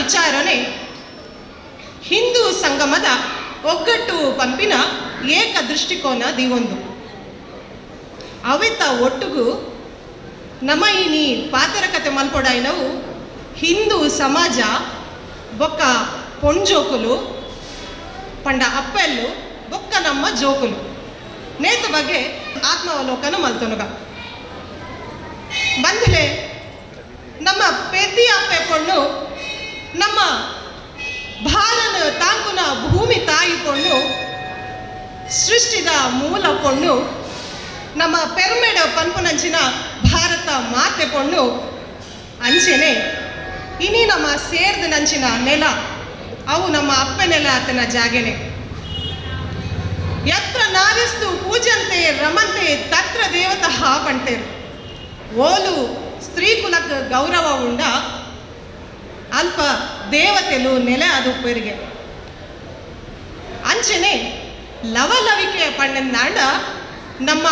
ವಿಚಾರಣೆ. ಹಿಂದೂ ಸಂಗಮದ ಒಗ್ಗಟ್ಟು ಪಂಪಿನ ಏಕ ದೃಷ್ಟಿಕೋನ ದಿವೊಂದು ಅವಿತ ಒಟ್ಟುಗು ನಮ್ಮ ಇನಿ ಪಾತರ ಕತೆ ಮಲ್ಪೊಡಾಯಿನವು ಹಿಂದೂ ಸಮಾಜ ಬೊಕ್ಕ ಪೊಂಜೋಕುಲು, ಪಂಡ ಅಪ್ಪೆಲ್ಲು ಬೊಕ್ಕ ನಮ್ಮ ಜೋಕುಲು. ನೇತ ಬಗ್ಗೆ ಆತ್ಮಾವಲೋಕನ ಮಲ್ತನುಗ. ಬಂದಲೆ, ನಮ್ಮ ಪೆದ್ದಿ ಅಪ್ಪೆ ಪೊಣ್ಣು ಭೂಮಿ ತಾಯಿ ಕೊಂಡು ಸೃಷ್ಟಿದ ಮೂಲ ಪೊಣ್ಣು, ನಮ್ಮ ಪೆರ್ಮೆಡ ಪನ್ಪುನಂಚಿನ ಭಾರತ ಮಾತೆ ಪೊಣ್ಣು, ಅಂಚೆನೆ. ಇನಿ ನಮ್ಮ ಸೇರ್ದ ನಂಚಿನ ನೆಲ, ಅವು ನಮ್ಮ ಅಪ್ಪೆ ನೆಲ ಆತನ ಜಾಗೆನೆ. ಯತ್ರ ನಾರಿಸ್ತು ಪೂಜಂತೆ ರಮಂತೆ ತತ್ರ ದೇವತ ಹಾಪಂತೆ ಓಲು ಸ್ತ್ರೀ ಕುಲಕ್ಕೆ ಗೌರವ ಉಂಡ, ಅಲ್ಪ ದೇವತೆಲು ನೆಲೆ ಅದು ಉಪ್ಪರಿಗೆ ಅಂಚನೆ ಲವಲವಿಕೆ ಪಣ್ಣನಾಂಡ ನಮ್ಮ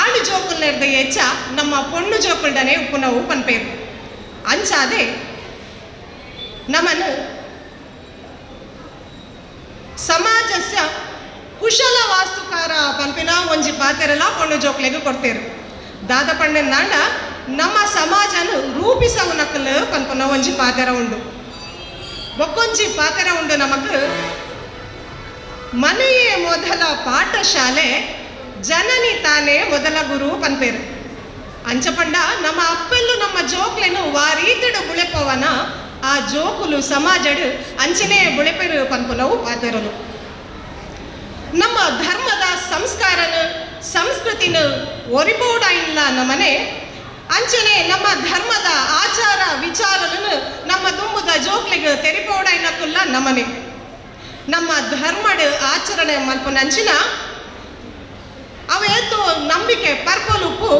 ಆಡು ಜೋಕುಲ್ನೆರ್ದ ಹೆಚ್ಚ ನಮ್ಮ ಪೊಣ್ಣು ಜೋಕುಲ್ಡನೆ ಉಪ್ಪುನವು ಪನ್ಪೇರು. ಅಂಚಾದೆ ನಮ್ಮನ್ನು ಸಮಾಜಸ್ಯ ಕುಶಲ ವಾಸ್ತುಕಾರ ಪಂಪಿನ ಒಂಜಿ ಪಾತೆರಲ ಪೊಣ್ಣು ಜೋಕ್ಲೆಗೆ ಕೊಡ್ತೇರು. ದಾದ ಪಣ್ಣನಾಂಡ ನಮ್ಮ ಸಮಾಜನು ರೂಪಿಸವು ನಕಲು ಒಂಜಿ ಪಾತೆರ ಉಂಡು. ಒಕ್ಕೊಂಜಿ ಪಾತೆರ ಉಂಡು ನಮಕ್ ಮನೆಯೇ ಮೊದಲ ಪಾಠಶಾಲೆ, ಜನನಿ ತಾನೇ ಮೊದಲ ಗುರು ಪನ್ಪೇರು. ಅಂಚಪಂಡ, ನಮ್ಮ ಅಪ್ಪೆಲ್ಲು ನಮ್ಮ ಜೋಕ್ಲೆನು ವಾರೀತಿಡು ಬುಳೆಪವನ, ಆ ಜೋಕುಲು ಸಮಾಜಡು ಅಂಚನೆ ಬುಳೆಪೆರು ಪನ್ಪುಲವು ಪಾತೆರಲು ನಮ್ಮ ಧರ್ಮದ ಸಂಸ್ಕಾರನ, ಸಂಸ್ಕೃತಿನ ಒರಿಬೋಡ ಇಲ್ಲ ನಮ್ಮನೆ, ಅಂಚನೆ ನಮ್ಮ ಧರ್ಮದ ಆಚಾರ ವಿಚಾರలను ನಮ್ಮ ದುಂಬುದ ಜೋಕ್ಲಿಗೆ ತೆರಿಪೋಡ ನಮ್ಮನೆ. ನಮ್ಮ ಧರ್ಮ ಆಚರಣೆ ಮಲ್ಪನಂಚಿನ ಅವೇತೋ ನಂಬಿಕೆ, ಪರ್ಪಲ್ ಉಪ್ಪು,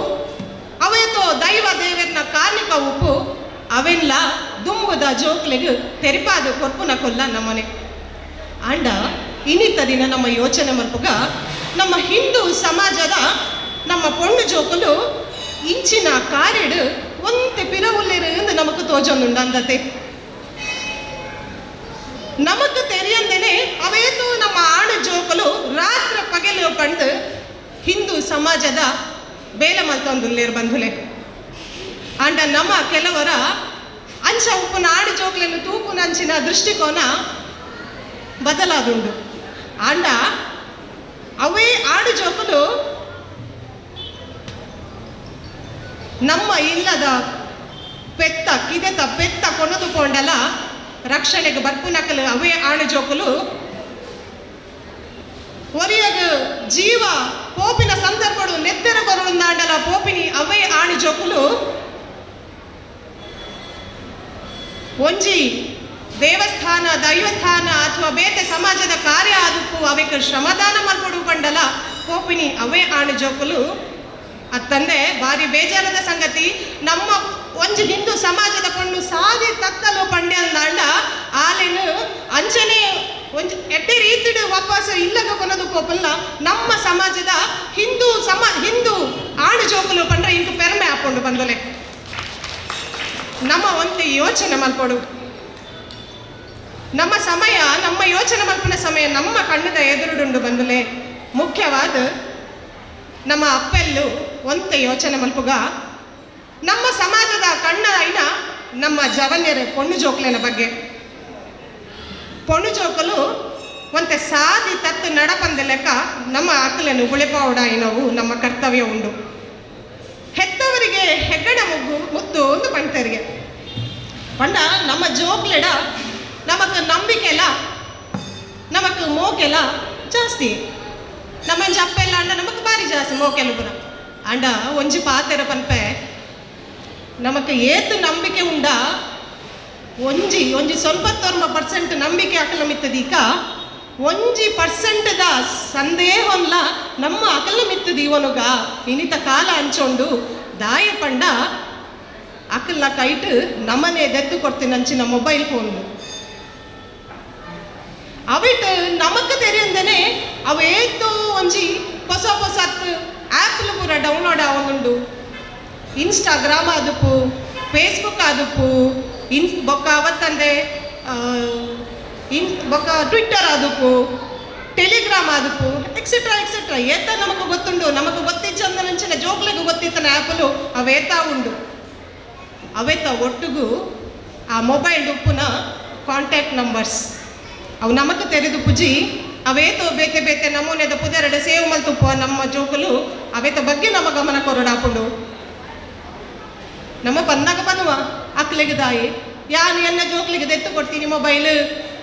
ಅವೇತೋ ದೈವ ದೇವರನ್ನ ಕಾರ್ಮಿಕ ಉಪ್ಪು, ಅವೆಲ್ಲ ದುಂಬುದ ಜೋಕ್ಲೆಗೆ ತೆರಿಪಾದ ಕೊರ್ಪುನ ಕೊಲ್ಲ ನಮ್ಮನೆ. ಅಂಡ ಇನ್ನಿತ್ತ ದಿನ ನಮ್ಮ ಯೋಚನೆ ಮಲ್ಪುಗ ನಮ್ಮ ಹಿಂದೂ ಸಮಾಜದ ನಮ್ಮ ಪೊಣ್ಣು ಜೋಕುಲು ಇಂಚಿನ ಕಾರಿಡು ಒಂತೆ ಎಂದು ನಮಕ್ ತೋಜೊಂದುಂಡು ತೆರೆಯಂದೇನೆ ಅವೇನು ನಮ್ಮ ಆಡು ಜೋಕಲು ರಾತ್ರ ಪಗೆಲು ಕಂಡು ಹಿಂದೂ ಸಮಾಜದ ಬೇಲೆ ಮಲ್ತೊಂದುಲ್ಲೇರು ಬಂಧುಲೆ. ಅಂಡ ನಮ್ಮ ಕೆಲವರ ಅಂಚ ಉಪ್ಪುನ ಆಡು ತೂಕು ನಂಚಿನ ದೃಷ್ಟಿಕೋನ ಬದಲಾದುಂಡು ಅಂಡ ಅವೇ ಆಡು ಜೋಕಲು ನಮ್ಮ ಇಲ್ಲದ ಪೆತ್ತ, ಕಿದೆತ ಪೆತ್ತ ಕೊನದುಕೊಂಡಲ ರಕ್ಷಣೆಗೆ ಬರ್ಪುನಕಲು ಅವೇ ಆಡು ಜೋಕುಲು ಒರಿಯಗ ಜೀವ ಪೋಪಿನ ಸಂದರ್ಭಗಳು ನೆತ್ತೆರ ಬರುಳುಂದಾಂಡಲ ಪೋಪಿನಿ ಅವೇ ಆಣಿ ಜೋಕುಲು ಒಂಜಿ ದೇವಸ್ಥಾನ, ದೈವಸ್ಥಾನ ಅಥವಾ ಬೇತೆ ಸಮಾಜದ ಕಾರ್ಯ ಆದುಪ್ಪು ಅವಕ್ಕೆ ಶ್ರಮದಾನ ಮಲ್ಪಡು ಬಂಡಲ ಪೋಪಿನಿ ಅವೇ ಆಣಿ ಜೋಕುಲು ಅತ್ತಂದೆ ಬಾರಿ ಬೇಜಾರದ ಸಂಗತಿ, ನಮ್ಮ ಒಂಜಿ ಹಿಂದೂ ಸಮಾಜದ ಪಣ್ಣು ಸಾದಿ ತತ್ತಲು ಪಂಡ್ಯಲ್ದಾಂಡ ಆಲೆನು ಅಂಚನೆ ಒಂಜಿ ಎಡ್ಡೆ ರೀತಿಡು ವಾಪಸ್ ಇಲ್ಲದ ಕೊನದು ಕೋಪಲ್ಲ. ನಮ್ಮ ಸಮಾಜದ ಹಿಂದೂ ಸಮ ಹಿಂದೂ ಆಣು ಜೋಕುಲು ಪಂಡ್ರೆ ಇಂಕು ಪೆರಮೆ ಹಾಕೊಂಡು ಬಂದಲೆ. ನಮ್ಮ ಒಂದು ಯೋಚನೆ ಮಲ್ಪಡು. ನಮ್ಮ ಸಮಯ, ನಮ್ಮ ಯೋಚನೆ ಮಲ್ಪನ ಸಮಯ ನಮ್ಮ ಕಣ್ಣದ ಎದುರುಡುಂಡು ಬಂದಲೆ. ಮುಖ್ಯವಾದ ನಮ್ಮ ಅಪ್ಪೆಲ್ಲು ಒಂತೆ ಯೋಚನೆ ಮಲ್ಪುಗ. ನಮ್ಮ ಸಮಾಜದ ಕಣ್ಣ ಐನ ನಮ್ಮ ಜವನ್ಯರ ಪೊಣ್ಣು ಜೋಕ್ಲೆನ ಬಗ್ಗೆ. ಪೊಣ್ಣು ಜೋಕಲು ಒಂತೆ ಸಾದಿ ತತ್ತು ನಡಪಂದ ಲೆಕ್ಕ ನಮ್ಮ ಅಕ್ಕಲೆನು ಉಳಿಪೌಡ ಏನವು ನಮ್ಮ ಕರ್ತವ್ಯ ಉಂಡು. ಹೆತ್ತವರಿಗೆ ಹೆಗ್ಗಡ ಮುಗ್ಗು ಮುತ್ತು ಒಂದು ಪಂಕ್ತರಿಗೆ ಪಂಡ ನಮ್ಮ ಜೋಕ್ಲೆಡ ನಮಕ್ ನಂಬಿಕೆಲ, ನಮಕ್ ಮೋಕೆಲ ಜಾಸ್ತಿ. ನಮ್ಮ ಜಪ್ಪೆಲ್ಲ ಅಂಡ ನಮಕ್ ಬಾರಿ ಜಾಸ್ತಿ ಮೋಕೆಲು ಪುರ ಅಂಡ ಒಂಜಿ ಪಾತೆರ ಪನ್ಪೆ ನಮಕ್ ಏತು ನಂಬಿಕೆ ಉಂಡ? ಒಂಜಿ ಒಂಜಿ ಸ್ವಲ್ಪ ತೋರ್ಮ ಪರ್ಸೆಂಟ್ ನಂಬಿಕೆ ಅಕಲ ಮಿತ್ತದೀಕ ಒಂಜಿ ಪರ್ಸೆಂಟ್ದ ಸಂದೇಹಂಲ ನಮ್ಮ ಅಕಲ ಮಿತ್ತದಿ ಇವನುಗ ಇನಿತ ಕಾಲ ಅಂಚೊಂಡು ದಾಯ ಪಂಡ ಅಕಲ್ನ ಕೈಟ್ ನಮ್ಮನೆ ದೆತ್ತು ಕೊಡ್ತೀನಿ ಅಂಚಿನ ಮೊಬೈಲ್ ಫೋನ್. ಅವಿಟ್ ನಮಕ್ ತೆರೆಯಂದನೆ ಅವೇತು ಒಂಜಿ ಹೊಸ ಹೊಸತ್ ಆ್ಯಪ್ಲು ಪೂರ ಡೌನ್ಲೋಡ್ ಆವೊಂದುಂಡು. ಇನ್ಸ್ಟಾಗ್ರಾಮ್ ಆದಪ್ಪು ಫೇಸ್ಬುಕ್ ಆದಪ್ಪು, ಇನ್ ಬೊಕ್ಕ ಅವತ್ತಂದೆ ಇನ್ ಬೊಕ್ಕ ಟ್ವಿಟ್ಟರ್ ಆದಪ್ಪು ಟೆಲಿಗ್ರಾಮ್ ಆದಪ್ಪು ಎಕ್ಸೆಟ್ರಾ ಎಕ್ಸೆಟ್ರಾ ಏತ ನಮಗೆ ಗೊತ್ತುಂಡು? ನಮಗೆ ಗೊತ್ತಿಜ್ಜಂದ ನಂಚಿನ ಜೋಕ್ಲೆಗೂ ಗೊತ್ತಿತ್ತನ ಆ್ಯಪಲು ಅವೇತ ಉಂಡು. ಅವೇತ ಒಟ್ಟಿಗೂ ಆ ಮೊಬೈಲ್ ಉಪ್ಪುನ ಕಾಂಟ್ಯಾಕ್ಟ್ ನಂಬರ್ಸ್ ಅವು ನಮಗೆ ತೆರೆದು ಪುಜಿ, ಅವೇತೋ ಬೇತೆ ಬೇತೆ ನಮೂನೆದ ಪುದೆರಡು ಸೇವ್ ಮಲ್ತುಪ್ಪ ನಮ್ಮ ಜೋಕುಲು, ಅವೇತ ಬಗ್ಗೆ ನಮ್ಮ ಗಮನ ಕೊರಡಾಪುಂಡು ನಮ್ಮ ಬಂದಾಗ ಬನ್ನುವ, ಅಕ್ಲಿಗೆ ದಾಯಿ. ಯಾನು ಎನ್ನ ಜೋಕ್ಲಿಗೆ ದೆತ್ತು ಕೊಡ್ತೀನಿ ಮೊಬೈಲ್?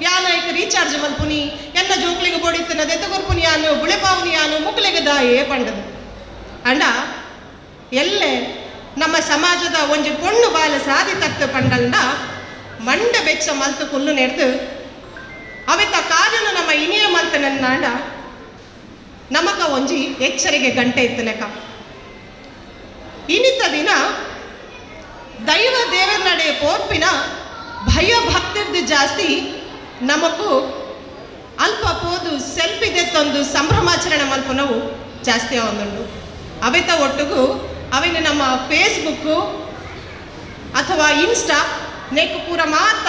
ಯಾನ ಈಗ ರೀಚಾರ್ಜ್ ಮಲ್ಪುನಿ? ಎನ್ನ ಜೋಕ್ಲಿಗೆ ಬೊಡಿತನ ದೆತ್ತು ಕೊರ್ಪುನಿ ಯಾನು? ಬುಳೆಪಾವುನಿ ಯಾನು? ಮುಕ್ಲಿಗೆ ದಾಯೇ ಪಂಡದು. ಅಂಡ ಎಲ್ಲೆ ನಮ್ಮ ಸಮಾಜದ ಒಂಜಿ ಪೊಣ್ಣು ಬಾಲ ಸಾದಿ ತತ್ತು ಪಂಡಂಡ, ಮಂಡ ಬೆಚ್ಚ ಮಲ್ತು ಕುಲ್ಲು ನೆಡ್ದು ಅವಿತ ಕಾರ್ಯನು ನಮ್ಮ ಇನಿಯ ಮಲ್ತನನ್ನಾಂಡ ನಮಕ ಒಂಜಿ ಎಚ್ಚರಿಗೆ ಗಂಟೆ ಇತ್ತು ಲೆಕ್ಕ. ಇನಿತ ದಿನ ದೇವರ ನಡೆ ಪೋರ್ಪಿನ ಭಯ ಭಕ್ತಿರ್ದು ಜಾಸ್ತಿ. ನಮಗೂ ಅಲ್ಪ ಪೋದು ಸೆಲ್ಫಿದೆ ತಂದು ಸಂಭ್ರಮಾಚರಣೆ ಮಲ್ಪನವು ಜಾಸ್ತಿ ಅವನುಂಡು ಅವೆತ ಒಟ್ಟಿಗೂ ಅವಿನ ನಮ್ಮ ಫೇಸ್ಬುಕ್ಕು ಅಥವಾ ಇನ್ಸ್ಟಾ ನೆಕ್ ಪೂರ ಮಾತ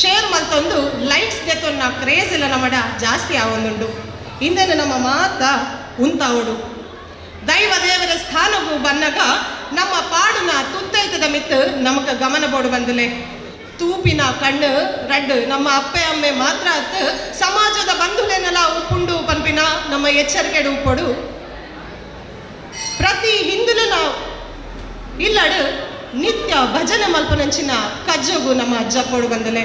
ಶೇರ್ ಮಲ್ತೊಂದು ಲೈಕ್ಸ್ ದೆತ್ತೊನ್ನ ಕ್ರೇಜ್ ಎಲ್ಲ ನಮ್ಮಡ ಜಾಸ್ತಿ ಆವೊಂದುಂಡು ಇಂದನ ನಮ್ಮ ಮಾತ ಉಂತಾವಡು. ದೈವ ದೇವರ ಸ್ಥಾನವು ಬನ್ನಗ ನಮ್ಮ ಪಾಡುನ ತುತ್ತೈತದ ಮಿತ್ತು ನಮಕ ಗಮನ ಬೋಡು ಬಂದಲೆ. ತೂಪಿನ ಕಣ್ಣು, ರಡ್ಡು, ನಮ್ಮ ಅಪ್ಪೆ, ಅಮ್ಮೆ ಮಾತ್ರ ಅತ್ತು ಸಮಾಜದ ಬಂಧುಲೆನೆಲ್ಲ ಉಪ್ಪುಂಡು ಪನ್ಪಿನ ನಮ್ಮ ಎಚ್ಚರಿಕೆಡು ಉಪ್ಪೊಡು. ಪ್ರತಿ ಹಿಂದೂನು ನಾವು ಇಲ್ಲಡು ನಿತ್ಯ ಭಜನೆ ಮಲ್ಪನಂಚಿನ ಕಜ್ಜಗು ನಮ್ಮ ಅಜ್ಜ ಕೊಡು ಬಂದಲೆ.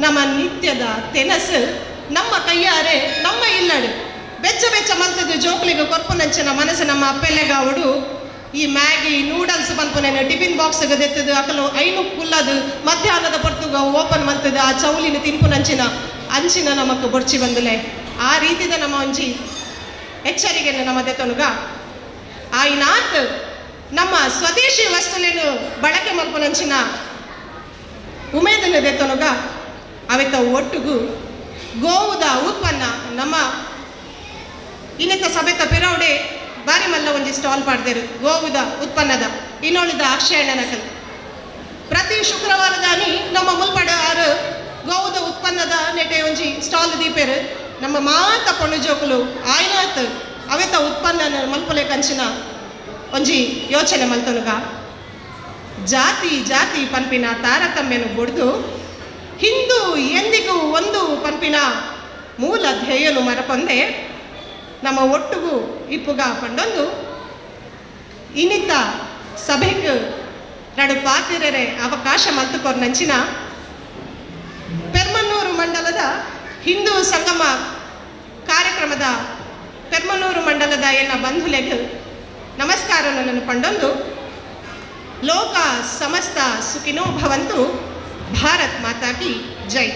ನಮ್ಮ ನಿತ್ಯದ ತೆನಸು ನಮ್ಮ ಕೈಯಾರೆ ನಮ್ಮ ಇಲ್ಲಡು. ಬೆಚ್ಚ ಬೆಚ್ಚ ಮಲ್ತದ ಜೋಕ್ಲಿಗೆ ಕೊರ್ಪನಂಚಿನ ಮನಸ್ಸು ನಮ್ಮ ಅಪ್ಪೆಲೆಗಾವಡು ಈ ಮ್ಯಾಗಿ ನೂಡಲ್ಸ್ ಬಂದ್ಪನೇನು ಟಿಫಿನ್ ಬಾಕ್ಸ್ ದೆತ್ತುದು ಅಕಲು ಐನು ಕುಲ್ಲದು. ಮಧ್ಯಾಹ್ನದ ಪೊರ್ತುಗ ಓಪನ್ ಮಲ್ತದು ಆ ಚೌಲಿನ ತಿನ್ಪುನಂಚಿನ ಅಂಚಿನ ನಮಕ್ ಬೊರ್ಚಿ ಬಂದಲೆ. ಆ ರೀತಿದ ನಮ್ಮ ಒಂಜಿ ಎಚ್ಚರಿಕೆ ನಮ್ಮ ದೆತ್ತನುಗ. ಆಯ್ನಾತ್ ನಮ್ಮ ಸ್ವದೇಶಿ ವಸ್ತುಲೇನು ಬಳಕೆ ಮಲ್ಪನಂಚಿನ ಉಮೇದನ ದೆತ್ತನುಗ. ಅವೆತ ಒಟ್ಟುಗು ಗೋವುದ ಉತ್ಪನ್ನ ನಮ್ಮ ಇನ್ನಿತ ಸಭೆತ ಪಿರೌಡೆ ಬಾರಿ ಮಲ್ಲ ಒಂಜಿ ಸ್ಟಾಲ್ ಪಾಡ್ದೇರು ಗೋವುದ ಉತ್ಪನ್ನದ. ಇನ್ನೊಳಿದ ಅಕ್ಷಯಣ್ಣ ನಕಲ್ ಪ್ರತಿ ಶುಕ್ರವಾರದಾನಿ ನಮ್ಮ ಮುಲ್ಪಡ ಆರು ಗೋವುದ ಉತ್ಪನ್ನದ ನೆಟೆ ಒಂಜಿ ಸ್ಟಾಲ್ ದೀಪೇರು. ನಮ್ಮ ಮಾತ ಪೊಣ್ಣು ಜೋಕುಲು ಆಯ್ನಾತ್ ಅವೆತ ಉತ್ಪನ್ನ ಮಲ್ಪಲೆ ಕಂಚಿನ ಒಂಜಿ ಯೋಚನೆ ಮಲ್ತನುಗ ಜಾತಿ ಜಾತಿ ಪನ್ಪಿನ ತಾರತಮ್ಯನು ಬುಡ್ದು, ಹಿಂದೂ ಎಂದಿಗೂ ಒಂದು ಪನ್ಪಿನ ಮೂಲ ಧ್ಯೇಯನು ಮರಪೊಂದೆ ನಮ್ಮ ಒಟ್ಟಿಗೂ ಇಪ್ಪುಗ ಪಂಡೊಂದು. ಇನ್ನಿತ್ತ ಸಭೆಗೆ ನಡು ಪಾತಿರರೆ ಅವಕಾಶ ಮಲ್ತುಕೊರ್ ನಂಚಿನ. ಪೆರ್ಮನ್ನೂರು ಮಂಡಲದ ಹಿಂದೂ ಸಂಗಮ ಕಾರ್ಯಕ್ರಮದ ಪೆರ್ಮನ್ನೂರು ಮಂಡಲದ ಎಲ್ಲ ಬಂಧುಲೆಗೆ ನಮಸ್ಕಾರ ನನ್ನನ್ನು ಪಂಡೊಂದು. ಲೋಕ ಸಮಸ್ತ ಸುಖಿನೋ ಭವಂತು. ಭಾರತ್ ಮಾತಾಕಿ ಜೈ.